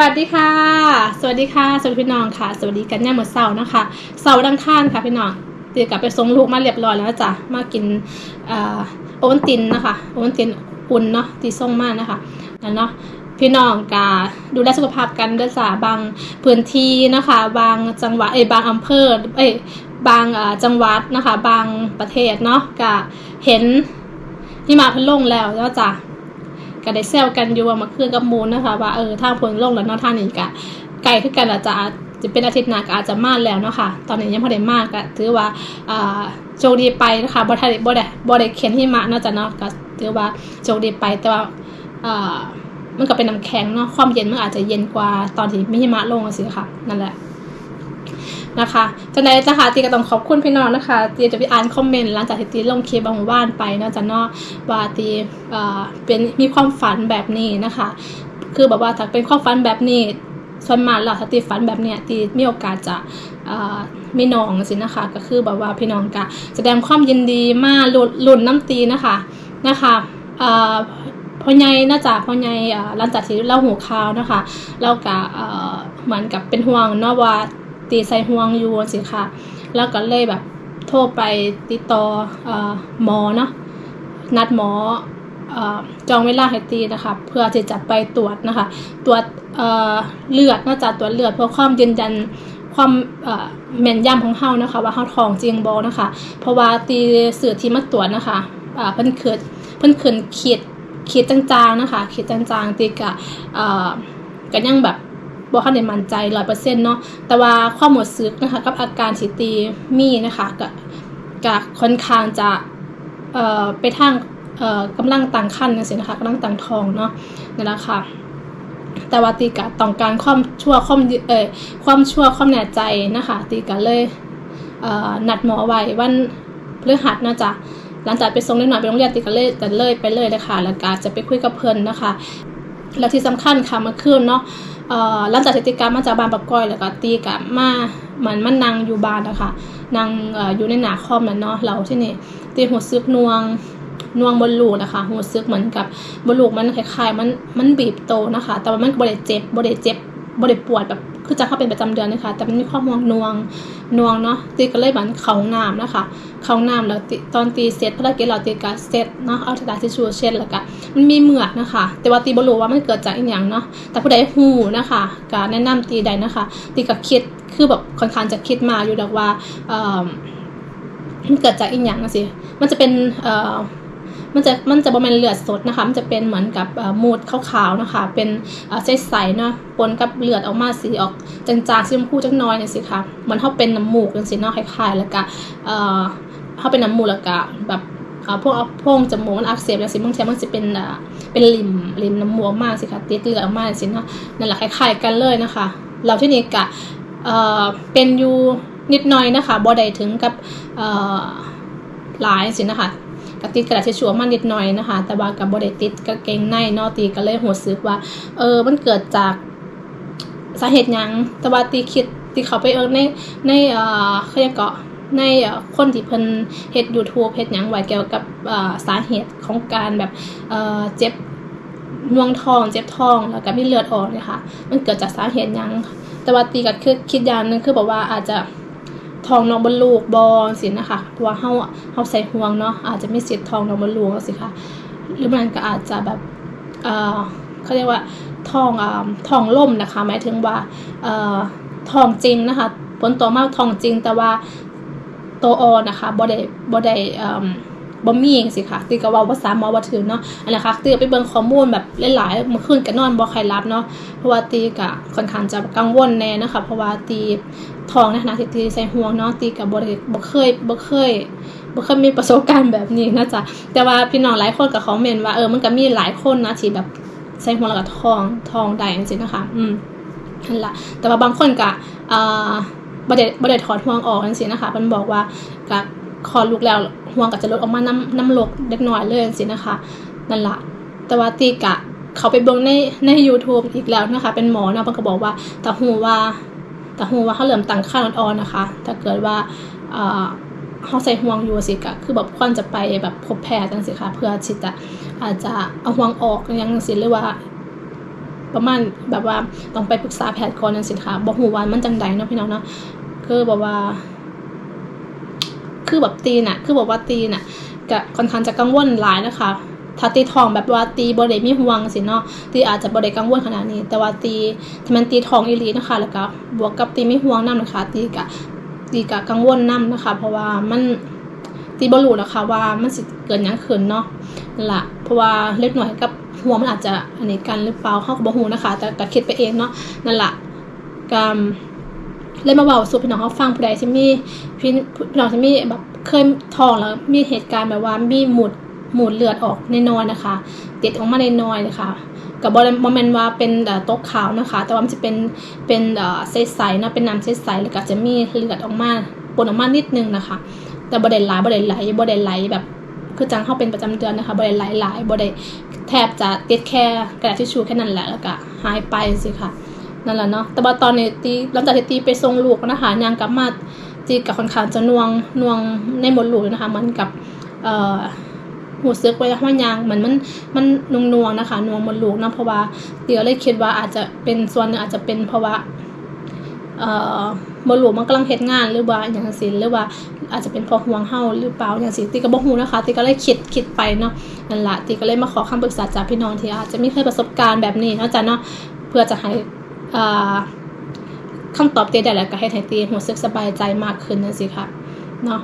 วัสดีค่ะ สวัสดีค่ะ สวัสดีพี่น้องค่ะ สวัสดีกันย่าเมื่อเสาร์นะคะ เสาร์ดังท่านค่ะพี่น้องเดี๋ยวกลับไปส่งลูกมาเรียบร้อยแล้วจ้ะ มากินโอวันตินนะคะ โอวันตินอุ่นเนาะที่ส่งมานะคะนั่นเนาะพี่น้องกาดูแลสุขภาพกันด้วยจ้ะบางพื้นที่นะคะ บางจังหวัดเอ้ยบางอำเภอเอ้ยบางจังหวัดนะคะ บางประเทศเนาะกะเห็นที่มาพิ่นลงแล้วแล้วจ้ะ ก็ได้แซวกันอยู่ว่ามาคืนกับมูลนะคะว่าเออทางผลลงแล้วเนาะท่างนี้กะไกลขึ้นกันอาจจะจะเป็นอาทิตย์หน้าก็อาจจะมาแล้วเนาะค่ะ ตอนนี้ยังพอได้มากก็ถือว่าอ่าโชคดีไปนะคะบ่ทันบ่ได้บ่ได้เขียนหิมะเนาะจ้ะเนาะก็ถือว่าโชคดีไปแต่ว่าอ่ามันก็เป็นน้ำแข็งเนาะความเย็นมันอาจจะเย็นกว่าตอนที่มีหิมะลงสิค่ะนั่นแหละ นะคะจังใดจะค่ะตีก็ต้องขอบคุณพี่น้องนะคะตีจะไปอ่านคอมเมนต์หลังจากที่ตีลงคลิปบางว่านไปเนาะจ้ะเนาะว่าตีเอ่อเป็นมีความฝันแบบนี้นะคะ คือแบบว่าถ้าเป็นความฝันแบบนี้ส่วนมากแล้วถ้าตีฝันแบบเนี้ยตีมีโอกาสจะเอ่อมีน้องสินะคะ ก็คือแบบว่าพี่น้องกะแสดงความยินดีมาลุ่นลุ่นน้ำตีนะคะนะคะเอ่อพ่อใหญ่น่าจะพ่อใหญ่เอ่อหลังจากที่เล่าหูข่าวนะคะ เรากะเอ่อเหมือนกับเป็นห่วงเนาะว่า ตีใส่ห่วงอยู่สิค่ะ แล้วก็เลยแบบโทรไปติดต่อหมอเนาะนัดหมอจองเวลาให้ตีนะคะ เพื่อที่จะไปตรวจนะคะ ตรวจเเลือดนอกจากตรวจเลือดเพื่อความยืนยันความแม่นยำของเฮานะคะ ว่าเฮาทองจริงบ่นะคะ เพราะว่าตีสื่อที่มาตรวจนะคะเพิ่นเกิดเพิ่นเขึ้นขีดขีดจางๆนะคะขีดจางๆตีกะเอ่อก็ยังแบบ บ่คันได้มั่นใจร้อยเปอร์เซ็นต์เนาะแต่ว่าความหมดซึกนะคะกับอาการสิตีมีนะคะก็ก็ค่อนข้างจะเอ่อไปทางเอ่อกำลังตั้งครรภ์จังซี่นะคะกำลังตั้งทองเนาะนั่นแหละค่ะแต่ว่าตีกะต้องการความชั่วความเอ่อความชั่วความแน่ใจนะคะตีกะเลยเอ่อนัดหมอไว้วันพฤหัสนะจ๊ะหลังจากไปส่งเล็กน้อยไปโรงเรียนตีก็เลยจะเลยไปเลยเลยค่ะ แล้วก็จะไปคุยกับเพิ่อนนะคะ แล้วที่สำคัญค่ะเมื่อคืนเนาะ เอ่อหลังจากที่ติดกรรมมาจากบ้านปะก้อยแล้วก็ตีกับมาเหมือนมันนั่งอยู่บ้านนะคะนั่งเอ่ออยู่ในหนาคอมนั่นเนาะเราที่นี่ตีหัวซึกนวงนวงบนลูกนะคะหัวซึกเหมือนกับบนลูกมันคล้ายๆมันมันบีบโตนะคะ แต่ว่ามันบริเจ็บบริเจ็บ บ่ได้ปวดแบบคือจะเข้าเป็นประจำเดือนนะคะ แต่มันมีความนวงนวงนวงเนาะตีก็เลยเหมือนเขาน้ำนะคะ เขาน้ำแล้วตีตอนตีเสร็จภารกิจเราตีก็เสร็จเนาะเอากระดาษทิชชู่เช็ดแล้วก็มันมีเหมือกนะคะ แต่ว่าตีบรู้ว่ามันเกิดจากอีหยังเนาะแต่ผู้ใดฮู้นะคะก็แนะนำตีใดนะคะ ตีก็คิดคือแบบค่อนข้างจะคิดมาอยู่ดอกว่ามันเกิดจากอีหยังนะสิมันจะเป็นเอ่อ มันจะมันจะบ่แม่นเลือดสดนะคะ มันจะเป็นเหมือนกับมูดขาวๆนะคะ เป็นใสๆเนาะปนกับเลือดออกมาสีออกจางๆสีชมพูจักน้อยนี่สิคะมือนเฮาเป็นน้ำมูกจังซี่เนาะคล้ายๆแล้วก็เอ่อเฮาเป็นน้ำมูกแล้วก็แบบพวกพงจมูกมันอักเสบจังซี่บางทีมันสิเป็นเป็นริมริมน้ำมัวมากสิคะติดเลือดออกมาสินะนั่นแหละคล้ายๆกันเลยนะคะ เราที่นี่กะเป็นอยู่นิดหน่อยนะคะบ่ได้ถึงกับหลายสินะคะ กติดกระดาษทิชชู่มานิดหน่อยนะคะ แต่ว่ากับบ่ได้ติดกางเกงในนอตีก็เลยหัวซึกว่า เออมันเกิดจากสาเหตุยังแต่ว่าตีคิดตีเขาไปเออในในเอ่อเขาเรียกเกาะในคนที่เพิ่นเฮ็ด YouTube เฮ็ดหยังไว้เกี่ยวกับสาเหตุของการแบบเอ่อเจ็บน่วงทอง เจ็บทองแล้วก็มีเลือดออกเนี่ยค่ะ มันเกิดจากสาเหตุยังแต่ว่าตีกับคือคิดอย่างนึงคือบอกว่าอาจจะ ทองน้องบนลูกบอลสินะคะเพราะว่าเฮาเฮาใส่ห่วงเนาะอาจจะไม่เสียทองน้องบนลูกสิค่ะหรือมันก็อาจจะแบบเอ่อเขาเรียกว่าทองอ่าทองล่มนะคะ หมายถึงว่าเอ่อทองจริงนะคะผลตัวมากทองจริงแต่ว่าตัวอ่อนนะคะบ่ได้บ่ได้อ่า บ่มีเองสิค่ะตีก็ว่าภาษาหมอบ่ถือเนาะอันนี้ค่ะตีก็ไปเบิ่งข้อมูลแบบหลายๆเมื่อคืนก็นอนบ่ค่อยหลับเนาะเพราะว่าตีก็ค่อนข้างจะกังวลแน่นะคะเพราะว่าตีท้องในขณะที่ตีใส่ห่วงเนาะตีก็บ่ได้บ่เคยบ่เคยบ่เคยมีประสบการณ์แบบนี้นะจ๊ะแต่ว่าพี่น้องหลายคนก็คอมเมนต์ว่าเออมันก็มีหลายคนนะที่แบบใส่ห่วงแล้วก็ท้องท้องได้จังซี่นะคะ อืมนั่นละแต่ว่าบางคนก็อ่าบ่ได้บ่ได้ถอดห่วงออกจังซี่นะคะมันบอกว่าก็ คลอดลูกแล้วห่วงก็จะลดออกมาน้ำน้ำลกเล็กน้อยเลยจังซี่นะคะนั่นละแต่ว่าตีกะเขาไปเบิ่งในใน YouTube อีกแล้วนะคะ เป็นหมอเนาะเพิ่นก็บอกว่าแต่ฮู้ว่าแต่ฮู้ว่าเขาเริ่มตั้งค่าอ่อนๆนะคะ ถ้าเกิดว่าเอ่อเขาใส่ห่วงอยู่สิกะคือแบบควรจะไปแบบพบแพทย์จังซี่ค่ะเพื่อที่จะอาจจะเอาห่วงออกยังสิหรือว่า ประมาณแบบว่าต้องไปปรึกษาแพทย์ก่อนนั่นสิคะบอกหูว่ามันจังใดเนาะพี่น้องเนาะคือแบบว่า คือแบบตีน่ะ คือบอกว่าตีน่ะก็ค่อนข้างจะกังวลหลายนะคะ ถ้าตีทองแบบว่าตีบริมีห่วงสิเนาะตีอาจจะบริกังวลขนาดนี้ แต่ว่าตีที่มันตีทองอีลีนะคะ แล้วก็บวกกับตีไม่ห่วงน้ำนะคะ ตีกะตีกะกังวลน้ำนะคะ เพราะว่ามันตีบรูนะคะว่ามันสิเกิดยังขึ้นเนาะนั่นแหละเพราะว่าเล็กหน่อยกับห่วงมันอาจจะอันนี้กันหรือเปล่าเขาก็บอหูนะคะ แต่ก็คิดไปเองเนาะนั่นแหละกาม เลยมาเบาสู่พี่น้องเขาฟังผู้ใดที่มีพี่พี่น้องที่มีแบบเคยทองแล้วมีเหตุการณ์แบบว่ามีหมุดหมูดเลือดออกในน้อยนะคะ ติดออกมาในน้อยๆเลยค่ะกับบอลมเมนว่าเป็นโต๊ะขาวนะคะ แต่ว่ามันจะเป็นเป็นเอ่อใสๆนะเป็นน้ำใสๆแล้วก็จะมีเลือดออกมาปนออกมานิดนึงนะคะ แต่บอดไหลายบอดไหลบอดไหลแบบคือจังเข้าเป็นประจำเดือนนะคะบอดไหลหลายบอดแทบจะติดแค่กระดาษทิชชู่แค่นั้นแหละแล้วก็หายไปสิค่ะ นั่นแหละเนาะแต่ว่าตอนนี้ตีหลังจากที่ตีไปส่งลูกนะคะยางกลับมาตีกับค่อนข้างจะนวงนวงในหมดลูกนะคะเหมือนกับเอ่อหูซึกไว้ห้อยยางเหมือนมันมันนวงนวงนะคะนวงหมดลูกเนาะเพราะว่าเดี๋ยวเลยคิดว่าอาจจะเป็นส่วนนึงอาจจะเป็นเพราะว่าเอ่อหมดลูกมันกำลังเฮ็ดงานหรือว่าอย่างสิหรือว่าอาจจะเป็นพราะห่วงเฮาหรือเปล่าอย่างสิติก็บ่ฮู้นะคะติก็เลยคิดคิดไปเนาะนั่นละติก็เลยมาขอคำปรึกษาจากพี่น้องที่อาจจะไม่เคยประสบการณ์แบบนี้นาะจ้ะเนาะเพื่อจะให้ คำตอบเตได้แล้วก็ให้ไทตีรู้สึกสบายใจมากขึ้นนั่นสิค่ะเนาะ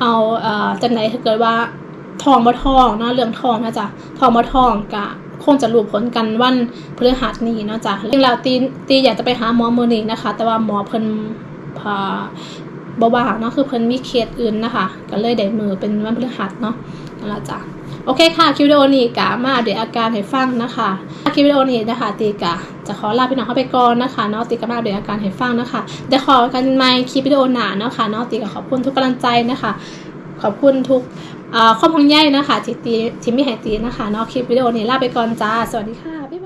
เอาเอ่อจังไหนถ้าเกิดว่าทองบ่ทองเนาะเรื่องทองนะจ๊ะทองบ่ทองกะคงจะรู้ผลกันวันพฤหัสนี้เนาะจ๊ะเรื่องราวตีตีอยากจะไปหาหมอมือนี้นะคะ แต่ว่าหมอเพิ่นพาบ่ว่างเนาะคือเพิ่นมีเคสอื่นนะคะ ก็เลยได้มือเป็นวันพฤหัสเนาะนั่นละจ้ะ โอเคค่ะคลิปวิดีโอนี้กะมาเดี๋ยวอาการให้ฟังนะคะคลิปวิดีโอนี้นะคะตีกะจะขอลาพี่น้องเข้าไปก่อนนะคะเนาะตีกะมาเดี๋ยวอาการให้ฟังนะคะเดี๋ยวขอกันใหม่คลิปวิดีโอหนาเนาะค่ะเนาะตีกะขอบคุณทุกกำลังใจนะคะ ขอบคุณทุกอ่าข้อมูลใหญ่นะคะที่ตีที่มีให้ตีนะคะเนาะคลิปวิดีโอนี้ลาไปก่อนจ้าสวัสดีค่ะบ๊ายบาย